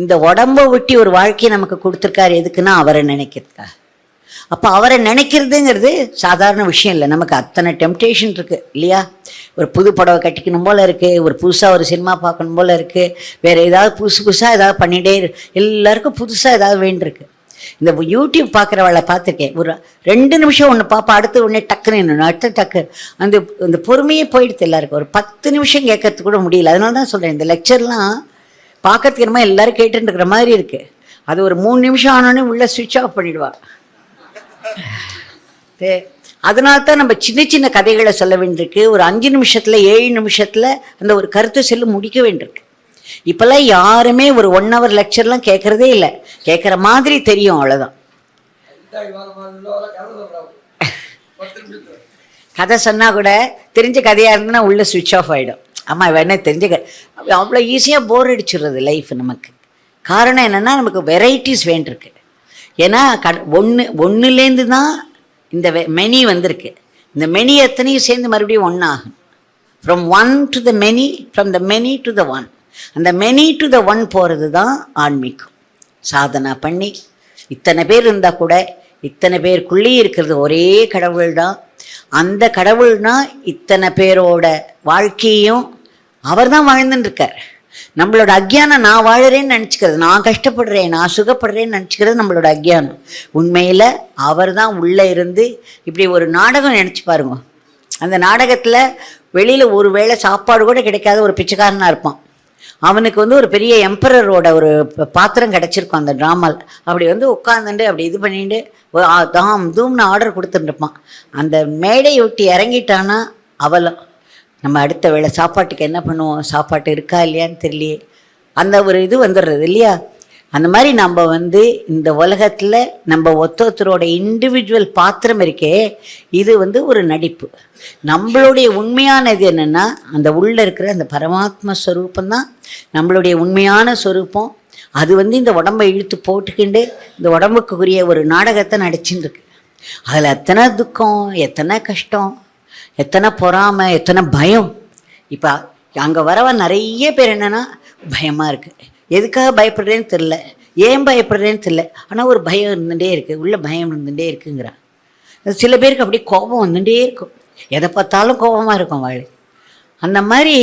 இந்த உடம்ப ஒட்டி ஒரு வாழ்க்கையை நமக்கு கொடுத்துருக்காரு எதுக்குன்னா அவரை நினைக்கிறதுக்கா அப்போ அவரை நினைக்கிறதுங்கிறது சாதாரண விஷயம் இல்லை. நமக்கு அத்தனை டெம்டேஷன் இருக்குது இல்லையா? ஒரு புது புடவை கட்டிக்கணும் போல் இருக்குது ஒரு புதுசாக ஒரு சினிமா பார்க்கணும் போல் இருக்குது வேறு ஏதாவது புதுசு புதுசாக ஏதாவது பண்ணிகிட்டே எல்லாருக்கும் புதுசாக ஏதாவது வேண்டியிருக்கு. இந்த யூடியூப் பார்க்குறவளை பார்த்துருக்கேன். ஒரு ரெண்டு நிமிஷம் ஒன்று பார்ப்பா அடுத்து உடனே டக்குன்னு இன்னொன்று அடுத்து டக்கு. அந்த அந்த பொறுமையே போயிடுது எல்லாருக்கும். ஒரு பத்து நிமிஷம் கேட்கறதுக்கு கூட முடியல. அதனால தான் சொல்கிறேன் இந்த லெக்சர்லாம் பார்க்கறதுக்கு என்னமோ எல்லாரும் கேட்டுட்டு இருக்கிற மாதிரி இருக்கு. அது ஒரு மூணு நிமிஷம் ஆனோடனே உள்ள சுவிட்ச் ஆஃப் பண்ணிடுவா. அதனால தான் நம்ம சின்ன சின்ன கதைகளை சொல்ல வேண்டியிருக்கு. ஒரு அஞ்சு நிமிஷத்துல ஏழு நிமிஷத்துல அந்த ஒரு கருத்தை சொல்லி முடிக்க வேண்டியிருக்கு. இப்பெல்லாம் யாருமே ஒரு ஒன் ஹவர் லெக்சர்லாம் கேட்கறதே இல்லை. கேட்குற மாதிரி தெரியும் அவ்வளோதான் கதை சொன்னா கூட தெரிஞ்ச கதையாக இருந்ததுன்னா உள்ள சுவிட்ச் ஆஃப் ஆகிடும் ஆமாம் வேணா தெரிஞ்சுக்க அவ்வளோ ஈஸியாக போர் அடிச்சிடுறது லைஃப் நமக்கு. காரணம் என்னென்னா நமக்கு வெரைட்டிஸ் வேண்டியிருக்கு. ஏன்னா க ஒன்று ஒன்றுலேருந்து தான் இந்த மெனி வந்திருக்கு. இந்த மெனி எத்தனையும் சேர்ந்து மறுபடியும் ஒன்றாகும் from one to the many from the many to the one அந்த மெனி டு த ஒன் போகிறது தான் ஆன்மீகம். சாதனை பண்ணி இத்தனை பேர் இருந்தால் கூட இத்தனை பேருக்குள்ளேயே இருக்கிறது ஒரே கடவுள் தான் அந்த கடவுள்னா இத்தனை பேரோட வாழ்க்கையும் அவர் தான் வாழ்ந்துட்டுருக்கார் நம்மளோட அக்ஞானம் நான் வாழறேன்னு நினச்சிக்கிறது நான் கஷ்டப்படுறேன் நான் சுகப்படுறேன்னு நினச்சிக்கிறது நம்மளோட அக்ஞானம் உண்மையில் அவர் தான் உள்ளே இருந்து இப்படி ஒரு நாடகம் நினச்சி பாருங்க. அந்த நாடகத்தில் வெளியில் ஒரு வேளை சாப்பாடு கூட கிடைக்காத ஒரு பிச்சைக்காரனாக இருப்பான். அவனுக்கு வந்து ஒரு பெரிய எம்பரரோட ஒரு பாத்திரம் கிடச்சிருக்கும் அந்த ட்ராமாவில் அப்படி வந்து உட்காந்துட்டு அப்படி இது பண்ணிட்டு தாம் தூம்னு ஆர்டர் கொடுத்துட்டுருப்பான் அந்த மேடையை ஒட்டி இறங்கிட்டானா அவலம் நம்ம அடுத்த வேளை சாப்பாட்டுக்கு என்ன பண்ணுவோம்? சாப்பாட்டு இருக்கா இல்லையான்னு தெரியலையே. அந்த ஒரு இது வந்துடுறது இல்லையா? அந்த மாதிரி நம்ம வந்து இந்த உலகத்தில் நம்ம ஒத்த ஒருத்தரோட இண்டிவிஜுவல் பாத்திரம் இருக்கே இது வந்து ஒரு நடிப்பு. நம்மளுடைய உண்மையானது என்னென்னா அந்த உள்ளே இருக்கிற அந்த பரமாத்ம ஸ்வரூபம் தான் நம்மளுடைய உண்மையான ஸ்வரூபம் அது வந்து இந்த உடம்பை இழுத்து போட்டுக்கிண்டு இந்த உடம்புக்குரிய ஒரு நாடகத்தை நடிச்சுட்டு இருக்கு அதில் எத்தனை துக்கம் எத்தனை கஷ்டம் எத்தனை பொறாமை எத்தனை பயம். இப்போ அங்கே வரவன் நிறைய பேர் என்னென்னா பயமாக இருக்குது எதுக்காக பயப்படுறேன்னு தெரில ஏன் பயப்படுறேன்னு தெரில ஆனால் ஒரு பயம் இருந்துகிட்டே இருக்குது உள்ள பயம் இருந்துகிட்டே இருக்குங்கிறான். சில பேருக்கு அப்படியே கோபம் வந்துட்டே இருக்கும். எதை பார்த்தாலும் கோபமாக இருக்கும் வாழ் அந்த மாதிரி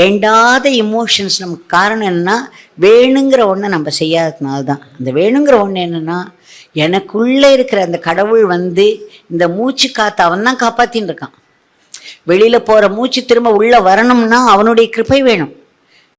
வேண்டாத இமோஷன்ஸ் நமக்கு காரணம் என்னன்னா வேணுங்கிற ஒன்றை நம்ம செய்யாததுனால தான் அந்த வேணுங்கிற ஒன்று என்னென்னா எனக்குள்ளே இருக்கிற அந்த கடவுள் வந்து இந்த மூச்சு காத்து அவன் தான் காப்பாற்றின்னு இருக்கான். வெளியில் போகிற மூச்சு திரும்ப உள்ளே வரணும்னா அவனுடைய கிருப்பை வேணும்.